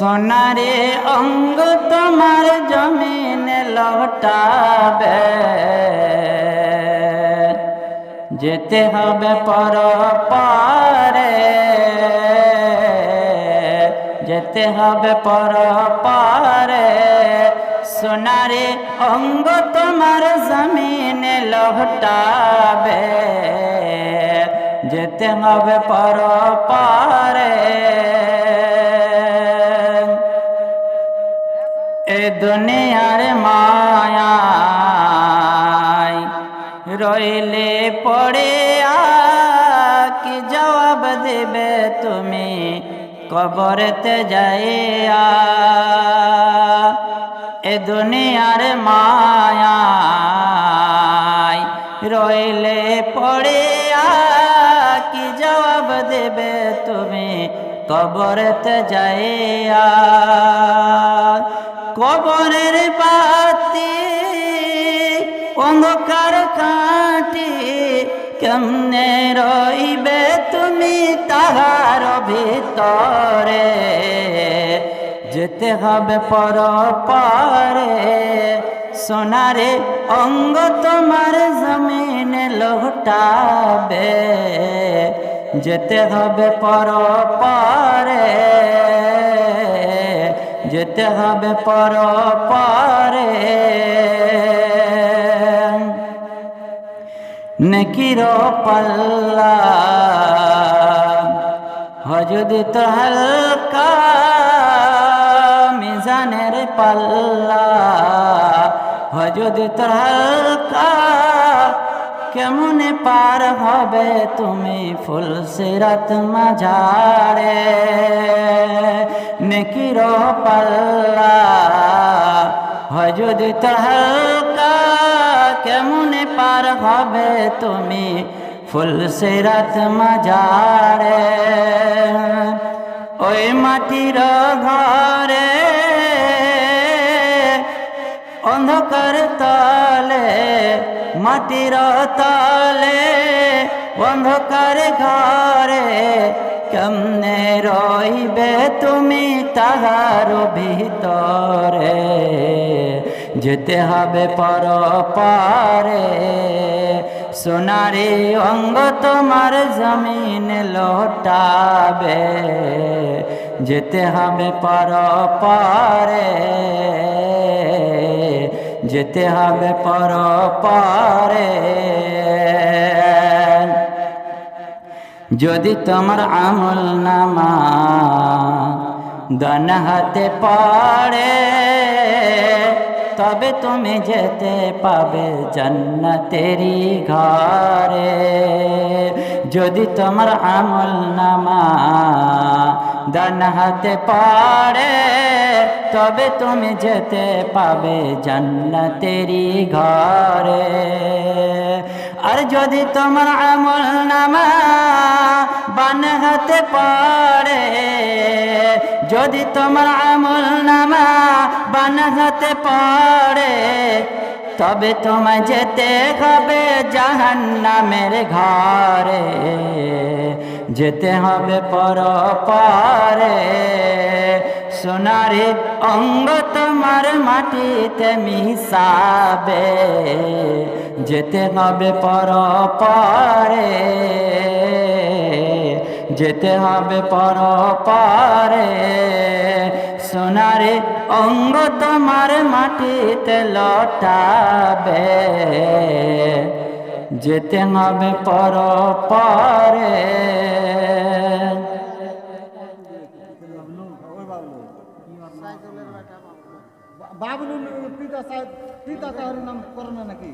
সোনারে অঙ্গ তোমার জমিন লটাবে। যেতে হবে পর পারে। যেতে হবে পর পারে। সোনারে অঙ্গ তোমার জমিন লহটাবে যেতে হবে পর পারে। এ দুনিয়ার মায়ায় রইলে পড়ে কি জবাব দেবে তুমি, কবরতে যাইয়া। এ দুনিয়ার মায়ায় রইলে পড়ে কি জবাব দেবে তুমি, কবরতে যাইয়া। কবরের বাতি, অন্ধকার কাটি, কেমনে রইবে তুমি তাহার ভিতরে? যেতে হবে পর পারে সোনারে অঙ্গ তোমার জমিনে লোটাবে। যেতে হবে পর পারে যেতে হবে পর পারে। নকির পাল্লা হজদি তো হালকা মিজানের পাল্লা হজদি তো হালকা কেমনে পার হবে তুমি ফুল সিরাত মাঝারে নেকির পাল্লা, হয় যদি হালকা কেমনে পার হবে তুমি ফুল সিরাত মাঝারে ওই মাটির ঘরে অন্ধকার তলে, মাটির তলে, অন্ধকার ঘরে কেমনে রইবে তুমি তাহার ভিতরে? যেতে হবে পর পারে, সোনারে অঙ্গ তোমার জমিন লোটাবে। যেতে হবে পর পারে যেতে হবে পর পারে। যদি তোমার আমল নামা দান হাতে পারে, তবে তুমি যেতে পাবে জান্নাতেরি ঘরে। যদি তোমার আমল নামা দান হাতে পারে তবে তুমি যেতে পাবে জান্নাতেরি ঘরে। আর যদি তোমার আমল নামা বান হাতে যদি তোমার আমল নামা বান হাতে তবে তোমায় যেতে হবে জাহান নামের ঘরে। যেতে হবে পর পারে সোনারে অঙ্গ তোমার মাটিতে মিশাবে, যেতে হবে পর পারে যেতে হবে পর পারে সোনারে অঙ্গ তোমার মাটিতে লটাবে, যেতে হবে পর পারে বাবলুর পিতা সাহেব পিতা তাহার নাম করোনা নাকি?